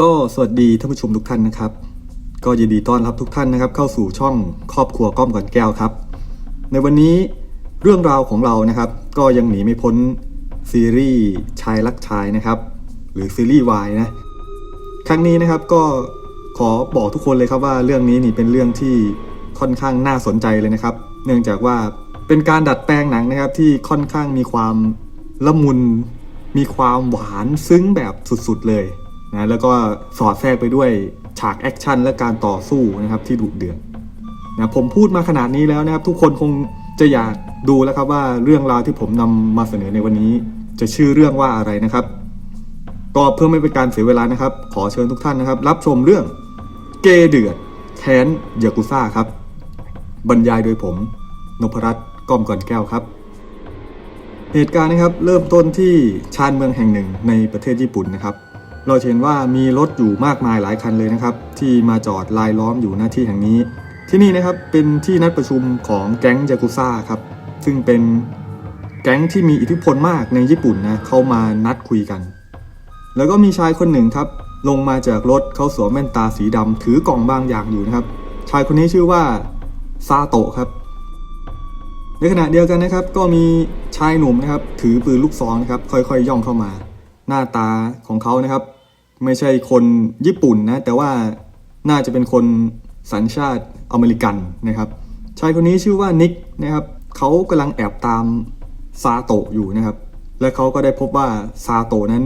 ก็สวัสดีท่านผู้ชมทุกท่านนะครับ ก็ยินดีต้อนรับทุกท่านนะครับ เข้าสู่ช่องครอบครัวก้อมก่อนแก้วครับ ในวันนี้เรื่องราวของเรานะครับ ก็ยังหนีไม่พ้นซีรีส์ชายรักชายนะครับ หรือซีรีส์วายนะครั้งนี้นะครับก็ขอบอกทุกคนเลยครับว่าเรื่องนี้นี่เป็นเรื่องที่ค่อนข้างน่าสนใจเลยนะครับ เนื่องจากว่าเป็นการดัดแปลงหนังนะครับที่ค่อนข้างมีความละมุน มีความหวานซึ้งแบบสุดๆเลย นะแล้วก็สอดแทรกไปด้วยฉากแอคชั่นและการต่อสู้นะครับที่ดุเดือดนะผมพูดมาขนาดนี้แล้วนะครับ ทุกคนคงจะอยากดูแล้วครับว่าเรื่องราวที่ผมนำมาเสนอในวันนี้ จะชื่อเรื่องว่าอะไรนะครับก็เพื่อไม่เป็นการเสียเวลานะครับ ขอเชิญทุกท่านนะครับ รับชมเรื่องเกเดือดแค้นยากุซ่าครับ บรรยายโดยผมนพรัตน์ก้อมก่อนแก้วครับ เหตุการณ์นะครับเริ่มต้นที่ชานเมืองแห่งหนึ่งในประเทศญี่ปุ่นนะครับ เราเห็นว่ามีรถอยู่มากมายหลายคันเลยนะครับ ที่มาจอดลายล้อมอยู่หน้าที่แห่งนี้ ที่นี่นะครับเป็นที่นัดประชุมของแก๊งยากุซ่าครับ ซึ่งเป็นแก๊งที่มีอิทธิพลมากในญี่ปุ่นนะเขามานัดคุยกัน แล้วก็มีชายคนหนึ่งครับ ลงมาจากรถเขาสวมแว่นตาสีดำถือกล่องบางอย่างอยู่นะครับ ชายคนนี้ชื่อว่าซาโตะครับ ในขณะเดียวกันนะครับ ก็มีชายหนุ่มนะครับ ถือปืนลูกซองนะครับ ค่อยๆย่องเข้ามา หน้าตาของเขานะครับ ไม่ใช่คนญี่ปุ่นนะแต่ว่าน่าจะเป็นคนสัญชาติอเมริกันนะครับชายคนนี้ชื่อว่านิกนะครับเขากำลังแอบตามซาโตะอยู่นะครับ และเขาก็ได้พบว่าซาโตะนั้น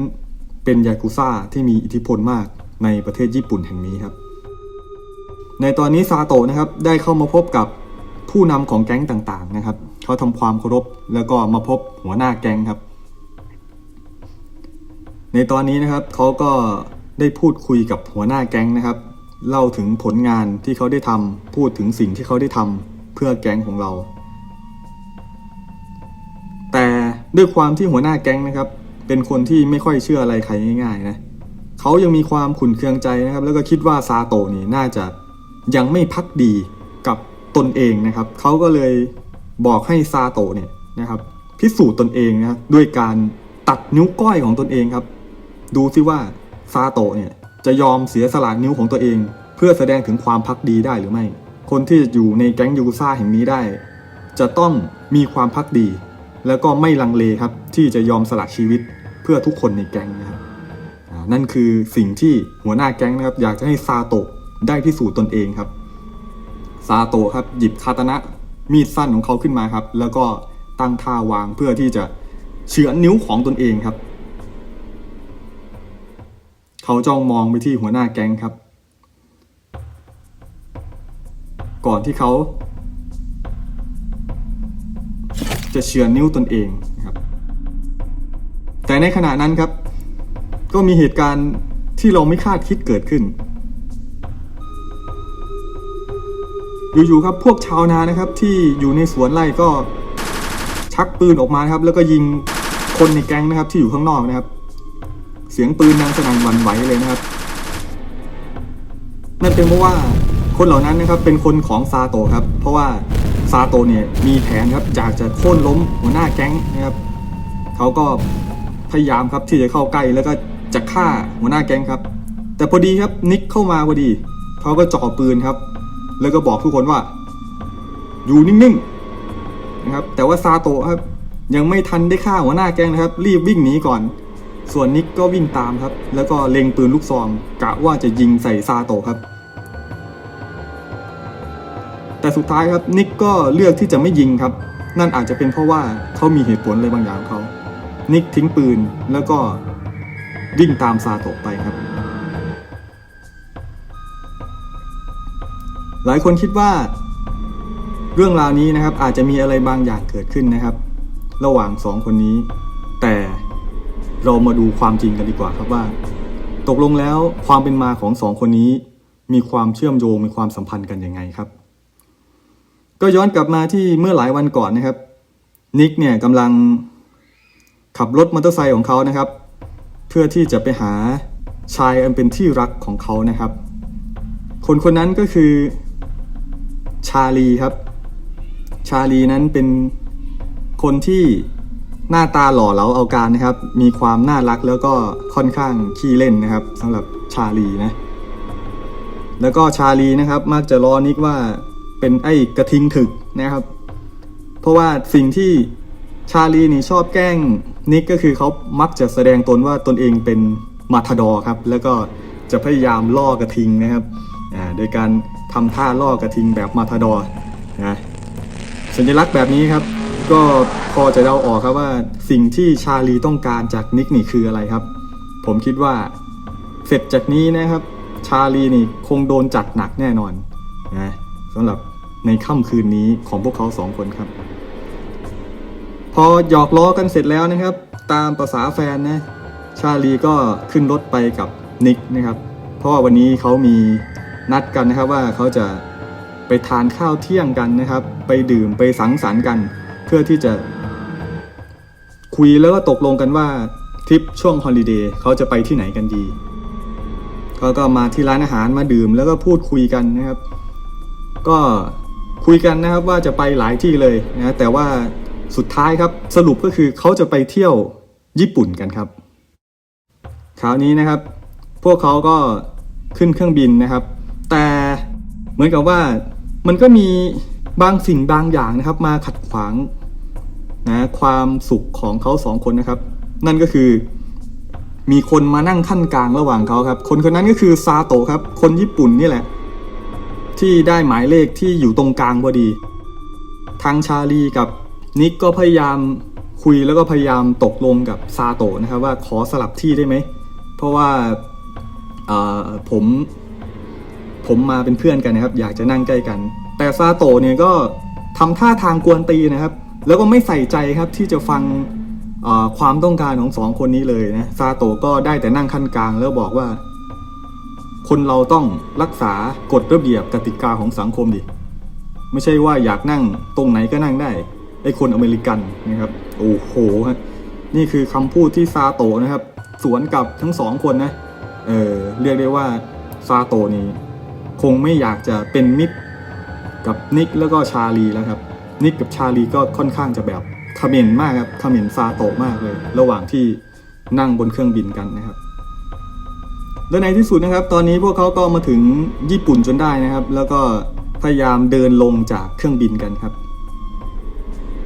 เป็นยากุซ่าที่มีอิทธิพลมากในประเทศญี่ปุ่นแห่งนี้ครับ ในตอนนี้ซาโตะนะครับได้เข้ามาพบกับผู้นำของแก๊งต่างๆนะครับเขาทำความเคารพแล้วก็มาพบหัวหน้าแก๊งครับ ในตอนนี้นะครับเขาก็ได้พูดคุยกับหัวหน้าแก๊งนะครับ เล่าถึงผลงานที่เขาได้ทำพูดถึงสิ่งที่เขาได้ทำเพื่อแก๊งของเรา แต่ด้วยความที่หัวหน้าแก๊งนะครับ เป็นคนที่ไม่ค่อยเชื่ออะไรใครง่ายๆนะเขายังมีความขุ่นเคืองใจนะครับ แล้วก็คิดว่าซาโตนี่น่าจะยังไม่พักดีกับตนเองนะครับเขาก็เลยบอกให้ซาโตเนี่ยนะครับ พิสูจน์ตนเองนะด้วยการตัดนิ้วก้อยของตนเองครับ ดูซิว่าซาโตะเนี่ยจะยอมเสียสละนิ้วของตัวเอง เพื่อแสดงถึงความพักดีได้หรือไม่ คนที่จะอยู่ในแก๊งยูกุซ่าแห่งนี้ได้ จะต้องมีความพักดี แล้วก็ไม่ลังเลครับที่จะยอมสละชีวิตเพื่อทุกคนในแก๊งนะครับนั่นคือสิ่งที่หัวหน้าแก๊งนะครับอยากจะให้ซาโตะได้พิสูจน์ตนเองครับซาโตะครับหยิบคาตนะมีดสั้นของเขาขึ้นมาครับ แล้วก็ตั้งท่าวางเพื่อที่จะเฉือนนิ้วของตนเองครับ เขาจ้องมองไปที่หัวหน้าแก๊งครับ ก่อนที่เขา จะเฉือนนิ้วตนเองนะครับ แต่ในขณะนั้นครับ ก็มีเหตุการณ์ที่เราไม่คาดคิดเกิดขึ้น อยู่ๆครับพวกชาวนานะครับที่อยู่ในสวนไร่ก็ชักปืนออกมาครับ แล้วก็ยิงคนในแก๊งนะครับที่อยู่ข้างนอกนะครับ เสียงปืนดังสนั่นหวั่นไหวเลยนะครับ นั่นเป็นเพราะว่าคนเหล่านั้นนะครับเป็นคนของซาโตครับ เพราะว่าซาโตเนี่ยมีแผนครับอยากจะโค่นล้มหัวหน้าแก๊งนะครับเขาก็พยายามครับที่จะเข้าใกล้แล้วก็จะฆ่าหัวหน้าแก๊งครับ แต่พอดีครับนิกเข้ามาพอดีเขาก็จ่อปืนครับ แล้วก็บอกทุกคนว่า อยู่นิ่งๆนะครับแต่ว่าซาโตะครับยังไม่ทันได้ฆ่าหัวหน้าแก๊งนะครับ รีบวิ่งหนีก่อน ส่วนนิกก็วิ่งตามครับ แล้วก็เล็งปืนลูกซองกะว่าจะยิงใส่ซาโตครับ แต่สุดท้ายครับนิกก็เลือกที่จะไม่ยิงครับ นั่นอาจจะเป็นเพราะว่าเขามีเหตุผลอะไรบางอย่างของเขา นิกทิ้งปืนแล้วก็วิ่งตามซาโตไปครับ หลายคนคิดว่า เรื่องราวนี้นะครับอาจจะมีอะไรบางอย่างเกิดขึ้นนะครับ ระหว่างสองคนนี้ แต่ เรามาดูความจริงกันดีกว่าครับว่า ตกลงแล้วความเป็นมาของสองคนนี้ มีความเชื่อมโยงมีความสัมพันธ์กันยังไงครับ ก็ย้อนกลับมาที่เมื่อหลายวันก่อนนะครับ นิกเนี่ยกำลังขับรถมอเตอร์ไซค์ของเขานะครับ เพื่อที่จะไปหาชายอันเป็นที่รักของเขานะครับ คนคนนั้นก็คือชาลีครับ ชาลีนั้นเป็นคนที่ หน้าตาหล่อเหลาเอาการนะครับ มีความน่ารักแล้วก็ค่อนข้างขี้เล่นนะครับสำหรับชาลีนะ แล้วก็ชาลีนะครับ มักจะล้อนิกว่าเป็นไอ้กระทิงถึกนะครับ เพราะว่าสิ่งที่ชาลีนี่ชอบแกล้งนิกก็คือเขามักจะแสดงตนว่าตนเองเป็นมาทาดอครับ แล้วก็จะพยายามล่อกระทิงนะครับโดยการทำท่าล่อกระทิงแบบมาทาดอร์นะสัญลักษณ์แบบนี้ครับ ก็พอจะเดาออกครับว่าสิ่งที่ชาลีต้องการจากนิกนี่คืออะไรครับ ผมคิดว่าเสร็จจากนี้นะครับ ชาลีนี่คงโดนจัดหนักแน่นอนนะสำหรับในค่ำคืนนี้ของพวกเขาสองคนครับ พอหยอกล้อกันเสร็จแล้วนะครับ ตามภาษาแฟนนะชาลีก็ขึ้นรถไปกับนิกนะครับ เพราะว่าวันนี้เขามีนัดกันนะครับว่าเขาจะไปทานข้าวเที่ยงกันนะครับ ไปดื่มไปสังสรรค์กัน เพื่อที่จะคุยแล้วก็ตกลงกันว่าทริปช่วงฮอลิเดย์เขาจะไปที่ไหนกันดีเขาก็มาที่ร้านอาหารมาดื่มแล้วก็พูดคุยกันนะครับ ก็คุยกันนะครับว่าจะไปหลายที่เลยนะแต่ว่าสุดท้ายครับสรุปก็คือเขาจะไปเที่ยวญี่ปุ่นกันครับ คราวนี้นะครับ พวกเขาก็ขึ้นเครื่องบินนะครับ แต่เหมือนกับว่ามันก็มี บางสิ่งบางอย่างนะครับมาขัดขวางนะความสุขของเขาสองคนนะครับ นั่นก็คือ มีคนมานั่งขั้นกลางระหว่างเขาครับ คนคนนั้นก็คือซาโตะครับ คนญี่ปุ่นนี่แหละ ที่ได้หมายเลขที่อยู่ตรงกลางพอดี ทางชาลีกับนิกก็พยายามคุยแล้วก็พยายามตกลงกับซาโตะนะครับว่าขอสลับที่ได้ไหม เพราะว่าผมผมมาเป็นเพื่อนกันนะครับ อยากจะนั่งใกล้กัน แต่ซาโตะเนี่ยก็ทำท่าทางกวนตีนะครับ แล้วก็ไม่ใส่ใจครับที่จะฟังความต้องการของสองคนนี้เลยนะซาโตะก็ได้แต่นั่งขั้นกลางแล้วบอกว่า คนเราต้องรักษากฎระเบียบกติกาของสังคมดิ ไม่ใช่ว่าอยากนั่งตรงไหนก็นั่งได้ไอ้คนอเมริกันนะครับ โอ้โหฮะนี่คือคำพูดที่ซาโตะนะครับ สวนกับทั้งสองคนนะเออเรียกได้ว่าซาโตะนี่คงไม่อยากจะเป็นมิตร กับนิกแล้วก็ชาลีแล้วครับนิกกับชาลีก็ค่อนข้างจะแบบคอมเมนมากครับคอมเมนซาโตะมากเลย ระหว่างที่นั่งบนเครื่องบินกันนะครับและในที่สุดนะครับ ตอนนี้พวกเขาก็มาถึงญี่ปุ่นจนได้นะครับ แล้วก็พยายามเดินลงจากเครื่องบินกันครับ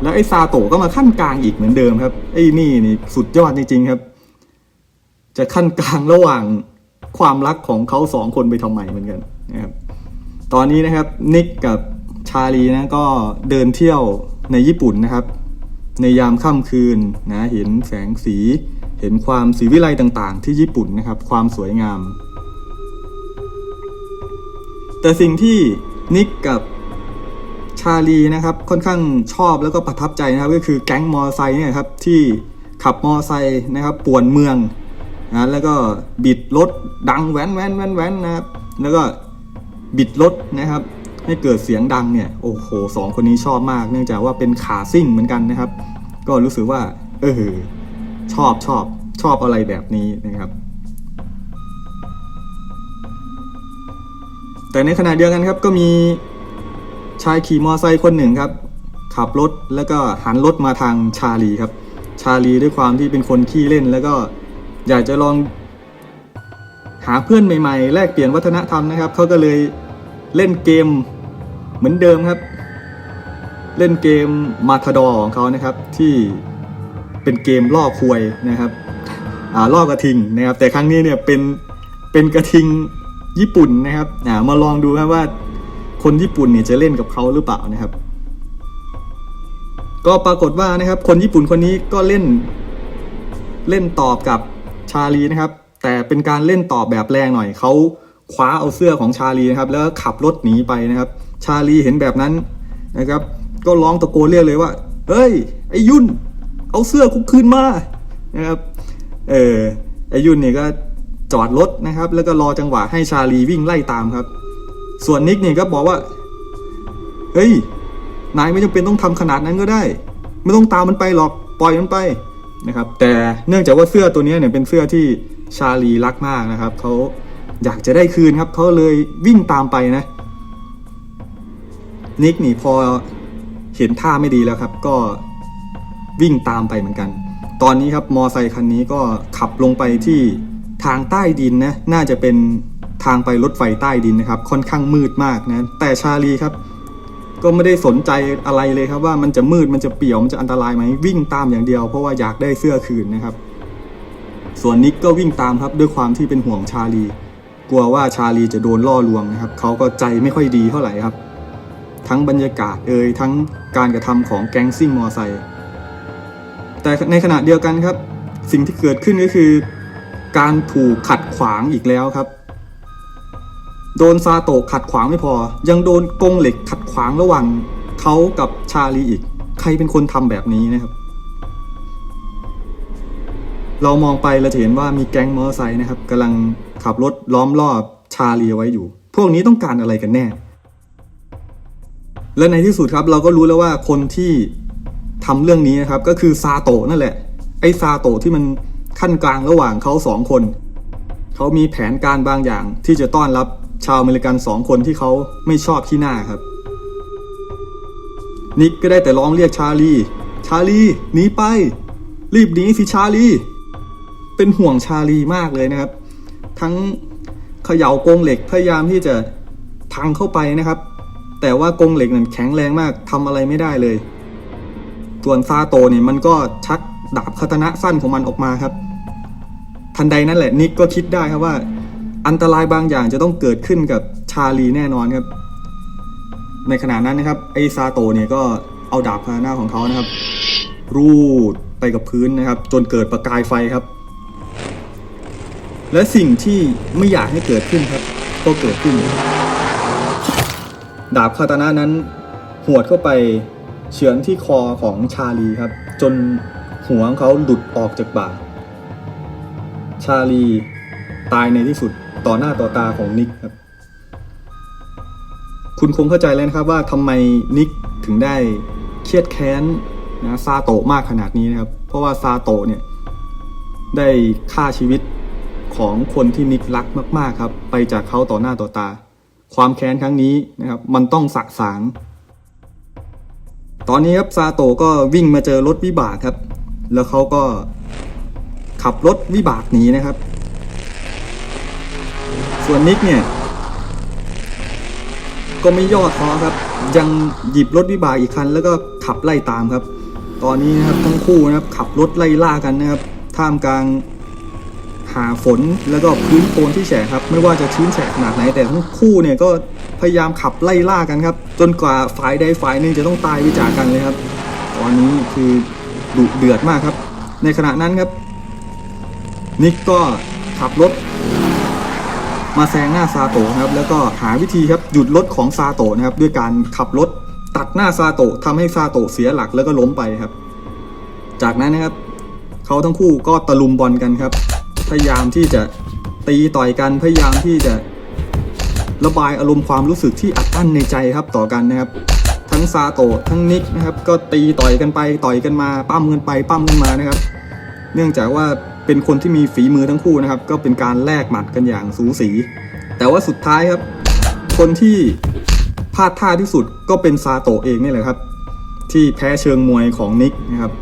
แล้วไอ้ซาโตะก็มาขั้นกลางอีกเหมือนเดิมครับไอ้นี่นี่สุดยอดจริงๆครับ จะขั้นกลางระหว่างความรักของเขาสองคนไปทำไมเหมือนกันนะครับ ตอนนี้นะครับนิกกับชาลีนะก็เดินเที่ยวในญี่ปุ่นนะครับ ในยามค่ำคืนนะเห็นแสงสี เห็นความสีวิไลต่างๆ ที่ญี่ปุ่นนะครับ ความสวยงาม แต่สิ่งที่นิกกับชาลีนะครับค่อนข้างชอบแล้วก็ประทับใจนะครับ ก็คือแก๊งมอไซค์เนี่ยครับที่ขับมอไซค์นะครับป่วนเมืองนะแล้วก็บิดรถดังแว้นแว้นแว้นแว้นนะครับแล้วก็ บิดรถนะครับให้เกิดเสียงดังเนี่ยโอ้โหสองคนนี้ชอบมาก เนื่องจากว่าเป็นขาซิ่งเหมือนกันนะครับ ก็รู้สึกว่าเออชอบชอบชอบอะไรแบบนี้นะครับ แต่ในขณะเดียวกันครับก็มีชายขี่มอไซค์คนหนึ่งครับ ขับรถแล้วก็หันรถมาทางชาลีครับ ชาลีด้วยความที่เป็นคนขี้เล่น แล้วก็อยากจะลองหาเพื่อนใหม่ๆ แลกเปลี่ยนวัฒนธรรมนะครับเขาก็เลย เล่นเกมเหมือนเดิมครับ เล่นเกมมาทาดอของเขานะครับที่เป็นเกมล่อควยนะครับอ่าล่อกระทิงนะครับ แต่ครั้งนี้เนี่ยเป็นเป็นกระทิงญี่ปุ่นนะครับอ่ามาลองดูครับว่าคนญี่ปุ่นเนี่ยจะเล่นกับเขาหรือเปล่านะครับ ก็ปรากฏว่านะครับ คนญี่ปุ่นคนนี้ก็เล่นเล่นตอบกับชาลีนะครับ แต่เป็นการเล่นตอบแบบแรงหน่อยเขา คว้าเอาเสื้อของชาลีนะครับ แล้วขับรถหนีไปนะครับ ชาลีเห็นแบบนั้นนะครับ ก็ร้องตะโกนเรียกเลยว่าเฮ้ยไอ้ยุ่น เอาเสื้อคุกคืนมานะครับเออไอ้ยุ่นเนี่ยก็จอดรถนะครับ แล้วก็รอจังหวะให้ชาลีวิ่งไล่ตามครับ ส่วนนิกเนี่ยก็บอกว่าเฮ้ยนายไม่จำเป็นต้องทำขนาดนั้นก็ได้ ไม่ต้องตามมันไปหรอกปล่อยมันไปนะครับ แต่เนื่องจากว่าเสื้อตัวนี้เนี่ยเป็นเสื้อที่ชาลีรักมากนะครับเขา อยากจะได้คืนครับเขาเลยวิ่งตามไปนะนิกนี่พอเห็นท่าไม่ดีแล้วครับ ก็วิ่งตามไปเหมือนกัน ตอนนี้ครับมอไซคันนี้ก็ขับลงไปที่ทางใต้ดินนะน่าจะเป็นทางไปรถไฟใต้ดินนะครับ ค่อนข้างมืดมากนะ แต่ชาลีครับ ก็ไม่ได้สนใจอะไรเลยครับ ว่ามันจะมืดมันจะเปี่ยวมันจะอันตรายไหมวิ่งตามอย่างเดียว เพราะว่าอยากได้เสื้อคืนนะครับ ส่วนนิกก็วิ่งตามครับด้วยความที่เป็นห่วงชาลี กลัวว่าชาลีจะโดนล่อลวงนะครับเขาก็ใจไม่ค่อยดีเท่าไหร่ครับ ทั้งบรรยากาศเอ่ยทั้งการกระทำของแก๊งซิ่งมอไซค์แต่ในขณะเดียวกันครับ สิ่งที่เกิดขึ้นก็คือ การถูกขัดขวางอีกแล้วครับ โดนซาโตะขัดขวางไม่พอ ยังโดนกงเหล็กขัดขวางระหว่างเขากับชาลีอีก ใครเป็นคนทำแบบนี้นะครับ เรามองไปเราจะเห็นว่ามีแก๊งมอเตอร์ไซค์นะครับกำลังขับรถล้อมรอบชาลีไว้อยู่ พวกนี้ต้องการอะไรกันแน่ และในที่สุดครับเราก็รู้แล้วว่าคนที่ทำเรื่องนี้นะครับก็คือซาโตะนั่นแหละ ไอ้ซาโตะที่มันขั้นกลางระหว่างเขาสองคน เขามีแผนการบางอย่างที่จะต้อนรับชาวอเมริกันสองคนที่เขาไม่ชอบที่หน้าครับ นิกก็ได้แต่ร้องเรียกชาลี ชาลีหนีไป รีบหนีสิชาลี เป็นห่วงชาลีมากเลยนะครับ ทั้งเขย่ากงเหล็กพยายามที่จะพังเข้าไปนะครับ แต่ว่ากงเหล็กนั้นแข็งแรงมากทำอะไรไม่ได้เลย ส่วนซาโตเนี่ยมันก็ชักดาบคาตนะสั้นของมันออกมาครับ ทันใดนั่นแหละนิกก็คิดได้ครับว่า อันตรายบางอย่างจะต้องเกิดขึ้นกับชาลีแน่นอนครับ ในขณะนั้นนะครับไอซาโตเนี่ยก็เอาดาบคาตนะของเขานะครับ รูดไปกับพื้นนะครับ จนเกิดประกายไฟครับ และสิ่งที่ไม่อยากให้เกิดขึ้นครับ ก็เกิดขึ้น ดาบคาตานะนั้นหวดเข้าไปเฉือนที่คอของชาลีครับ จนหัวของเขาหลุดออกจากบ่า ชาลีตายในที่สุดต่อหน้าต่อตาของนิกครับ คุณคงเข้าใจแล้วนะครับว่าทำไมนิกถึงได้เครียดแค้นนะซาโตะมากขนาดนี้นะครับ เพราะว่าซาโตะเนี่ยได้ฆ่าชีวิต ของคนที่นิกรักมาก ๆครับ ไปจากเขาต่อหน้าต่อตา ความแค้นครั้งนี้นะครับ มันต้องสะสาง ตอนนี้ครับซาโตก็วิ่งมาเจอรถวิบากครับ แล้วเขาก็ขับรถวิบากหนีนะครับ ส่วนนิกเนี่ยก็ไม่ย่อท้อครับ ยังหยิบรถวิบากอีกคัน แล้วก็ขับไล่ตามครับ ตอนนี้นะครับทั้งคู่นะครับขับรถไล่ล่ากันนะครับ ท่ามกลาง หาฝนแล้วก็พื้นโคลนที่แฉะครับ ไม่ว่าจะชื้นแฉะขนาดไหนแต่ทั้งคู่เนี่ยก็พยายามขับไล่ล่ากันครับ จนกว่าฝ่ายใดฝ่ายหนึ่งจะต้องตายไปจากกันเลยครับ ตอนนี้คือดุเดือดมากครับ ในขณะนั้นครับ นิกก็ขับรถ มาแซงหน้าซาโตะนะครับ แล้วก็หาวิธีครับหยุดรถของซาโตะนะครับ ด้วยการขับรถตัดหน้าซาโตะทำให้ซาโตะเสียหลักแล้วก็ล้มไปครับ จากนั้นนะครับ เขาทั้งคู่ก็ตะลุมบอลกันครับ พยายามที่จะตีต่อยกันพยายามที่จะระบายอารมณ์ความรู้สึกที่อัดอั้นในใจครับต่อกันนะครับ ทั้งซาโตะทั้งนิกนะครับ ก็ตีต่อยกันไปต่อยกันมาปั้มกันไปปั้มกันมานะครับ เนื่องจากว่าเป็นคนที่มีฝีมือทั้งคู่นะครับ ก็เป็นการแลกหมัดกันอย่างสูสี แต่ว่าสุดท้ายครับ คนที่พลาดท่าที่สุดก็เป็นซาโตะเองนี่แหละครับ ที่แพ้เชิงมวยของนิกนะครับ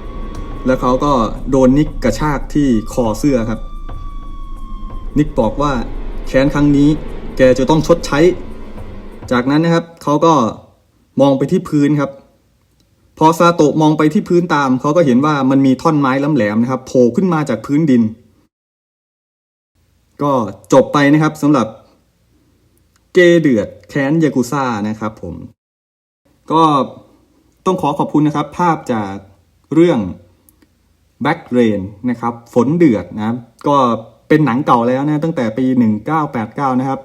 แล้วเขาก็โดนนิกกระชากที่คอเสื้อครับ นิกบอกว่าแค้นครั้งนี้แกจะต้องชดใช้ จากนั้นนะครับเขาก็มองไปที่พื้นครับ พอซาโตะมองไปที่พื้นตามเขาก็เห็นว่ามันมีท่อนไม้ล้ำแหลมนะครับโผล่ขึ้นมาจากพื้นดิน ก็จบไปนะครับสำหรับเกเดือดแค้นยากุซ่านะครับผม ก็ต้องขอขอบคุณนะครับ ภาพจากเรื่อง Back Rain นะครับ ฝนเดือดนะครับก็ เป็นหนังเก่าแล้วนะตั้งแต่ปี 1989 นะครับ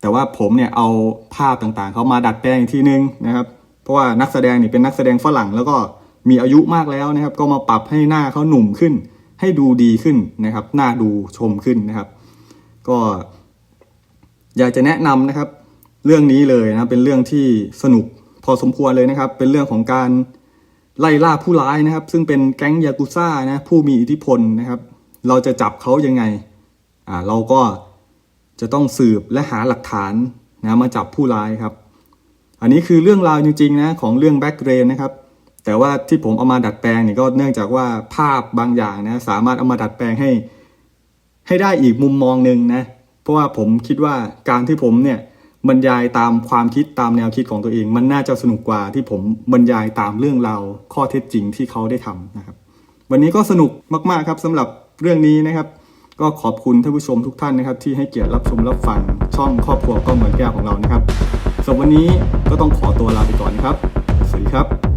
แต่ว่าผมเนี่ยเอาภาพต่างๆ เขามาดัดแปลงอีกทีนึงนะครับ เพราะว่านักแสดงนี่เป็นนักแสดงฝรั่งแล้วก็มีอายุมากแล้วนะครับ ก็มาปรับให้หน้าเขาหนุ่มขึ้น ให้ดูดีขึ้นนะครับ หน้าดูชมขึ้นนะครับ ก็อยากจะแนะนำนะครับ เรื่องนี้เลยนะเป็นเรื่องที่สนุกพอสมควรเลยนะครับ เป็นเรื่องของการไล่ล่าผู้ร้ายนะครับ ซึ่งเป็นแก๊งยากุซ่านะผู้มีอิทธิพลนะครับ เราจะจับเขายังไง อ่าเราก็จะต้องสืบและหาหลักฐานนะมาจับผู้ร้ายครับ อันนี้คือเรื่องราวจริงๆนะของเรื่องแบ็กเรนนะครับ แต่ว่าที่ผมเอามาดัดแปลงนี่ก็เนื่องจากว่าภาพบางอย่างนะสามารถเอามาดัดแปลงให้ ให้ได้อีกมุมมองหนึ่งนะเพราะว่าผมคิดว่าการที่ผมเนี่ยบรรยายตามความคิดตามแนวคิดของตัวเอง มันน่าจะสนุกกว่าที่ผมบรรยายตามเรื่องราวข้อเท็จจริงที่เขาได้ทำนะครับ วันนี้ก็สนุกมากๆครับสำหรับเรื่องนี้นะครับ ก็ขอบคุณท่านผู้ชมทุกท่านนะครับ ที่ให้เกียรติรับชมรับฟังช่องครอบครัวก็เหมือนแก้วของเรานะครับสำหรับวันนี้ก็ต้องขอตัวลาไปก่อนนะครับ สวัสดีครับ